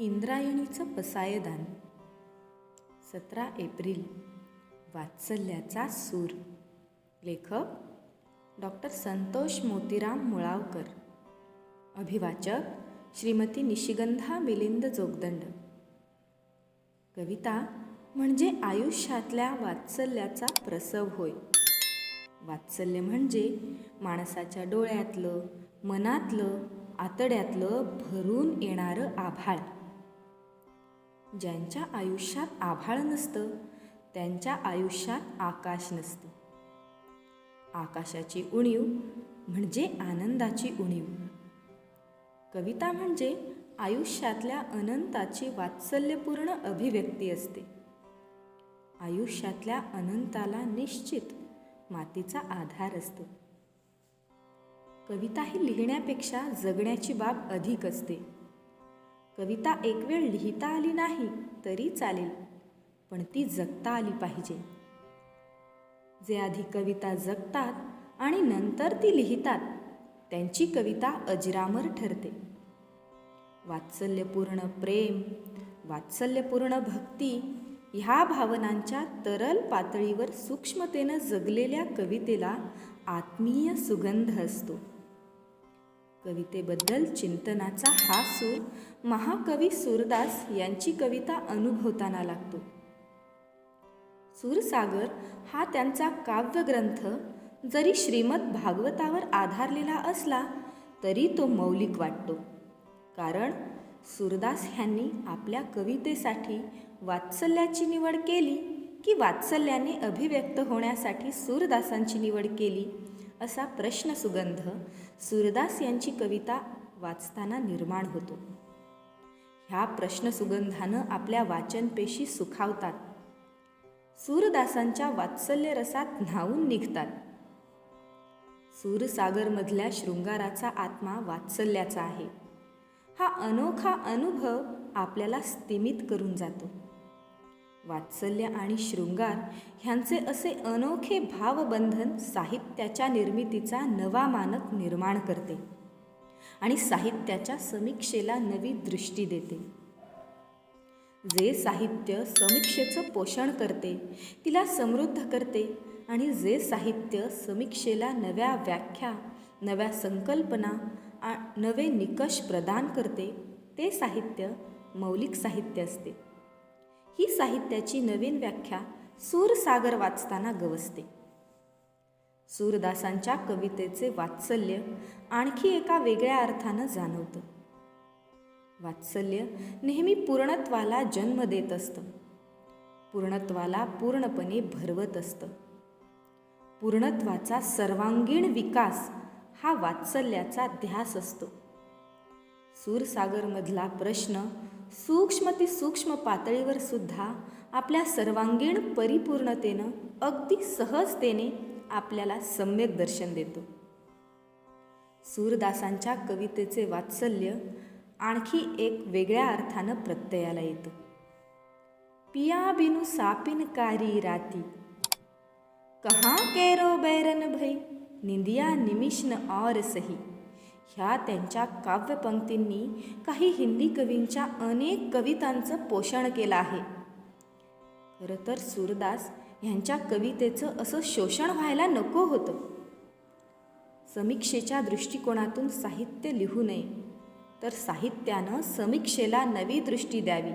इंद्रायणीचं पसायदान. सतरा एप्रिल वात्सल्याचा सूर. लेखक डॉक्टर संतोष मोतीराम मुळावकर. अभिवाचक श्रीमती निशिगंधा मिलिंद जोगदंड. कविता म्हणजे आयुष्यातल्या वात्सल्याचा प्रसव होय. वात्सल्य म्हणजे माणसाच्या डोळ्यातलं मनातलं आतड्यातलं भरून येणारं आभाळ. ज्यांच्या आयुष्यात आभाळ नसतं त्यांच्या आयुष्यात आकाश नसतं. आकाशाची उणीव म्हणजे आनंदाची उणीव. कविता म्हणजे आयुष्यातल्या अनंताची वात्सल्यपूर्ण अभिव्यक्ती असते. आयुष्यातल्या अनंताला निश्चित मातीचा आधार असतो. कविता ही लिहिण्यापेक्षा जगण्याची बाब अधिक असते. कविता एक वेळ लिहिता आली नाही तरी चालेल. पण ती जगता आली पाहिजे. जे आधी कविता जगतात आणि नंतर ती लिहितात त्यांची कविता अजरामर ठरते. वात्सल्यपूर्ण प्रेम वात्सल्यपूर्ण भक्ती ह्या भावनांच्या तरल पातळीवर सूक्ष्मतेनं जगलेल्या कवितेला आत्मीय सुगंध असतो. कवितेबद्दल चिंतनाचा हा सूर महाकवी सूरदास यांची कविता अनुभवताना लागतो. सूरसागर हा त्यांचा काव्यग्रंथ जरी श्रीमद भागवतावर आधारलेला असला तरी तो मौलिक वाटतो. कारण सूरदास ह्यांनी आपल्या कवितेसाठी वात्सल्याची निवड केली की वात्सल्याने अभिव्यक्त होण्यासाठी सूरदासांची निवड केली असा प्रश्न सुगंध सूरदास यांची कविता वाचताना निर्माण होतो. ह्या प्रश्नसुगंधानं आपल्या वाचनपेशी सुखावतात. सूरदासांच्या वात्सल्य रसात न्हावून निघतात. सूरसागरमधल्या शृंगाराचा आत्मा वात्सल्याचा आहे. हा अनोखा अनुभव आपल्याला स्तिमित करून जातो. वात्सल्य आणि शृंगार ह्यांचे असे अनोखे भावबंधन साहित्याच्या निर्मितीचा नवा मानक निर्माण करते. आणि साहित्याच्या समीक्षेला नवी दृष्टी देते. जे साहित्य समीक्षेचं पोषण करते तिला समृद्ध करते आणि जे साहित्य समीक्षेला नव्या व्याख्या नव्या संकल्पना आ नवे निकष प्रदान करते ते साहित्य मौलिक साहित्य असते. ही साहित्याची नवीन व्याख्या सूरसागर वाचताना गवसते. सूरदासांच्या कवितेचे वात्सल्य आणखी एका वेगळ्या अर्थानं जाणवतं. वात्सल्य नेहमी पूर्णत्वाला जन्म देत असतं. पूर्णत्वाला पूर्णपणे भरवत असतं. पूर्णत्वाचा सर्वांगीण विकास हा वात्सल्याचा ध्यास असतो. सूरसागरमधला प्रश्न सूक्ष्म ती सूक्ष्म पातळीवर सुद्धा आपल्या सर्वांगीण परिपूर्णतेनं अगदी सहजतेने आपल्याला सम्यक दर्शन देतो. सूरदासांच्या कवितेचे वात्सल्य आणखी एक वेगळ्या अर्थानं प्रत्ययाला येतं. पिया बिनु सापिन कारी राती. कहाँ केरो बैरन भई? निंदिया निमिष्ण और सही. ह्या त्यांच्या काव्यपंक्तींनी काही हिंदी कवींच्या अनेक कवितांचं पोषण केलं आहे. खरं तर सूरदास ह्यांच्या कवितेचं असं शोषण व्हायला नको होतं. समीक्षेच्या दृष्टिकोनातून साहित्य लिहू नये तर साहित्यानं समीक्षेला नवी दृष्टी द्यावी.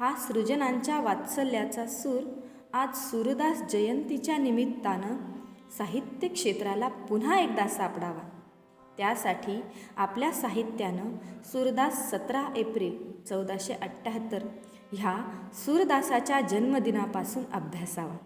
हा सृजनांच्या वात्सल्याचा सूर आज सूरदास जयंतीच्या निमित्तानं साहित्य क्षेत्राला पुन्हा एकदा सापडावा. त्यासाठी आपल्या साहित्यानं सूरदास सतरा एप्रिल चौदाशे अठ्ठ्याहत्तर ह्या सूरदासाच्या जन्मदिनापासून अभ्यासावा.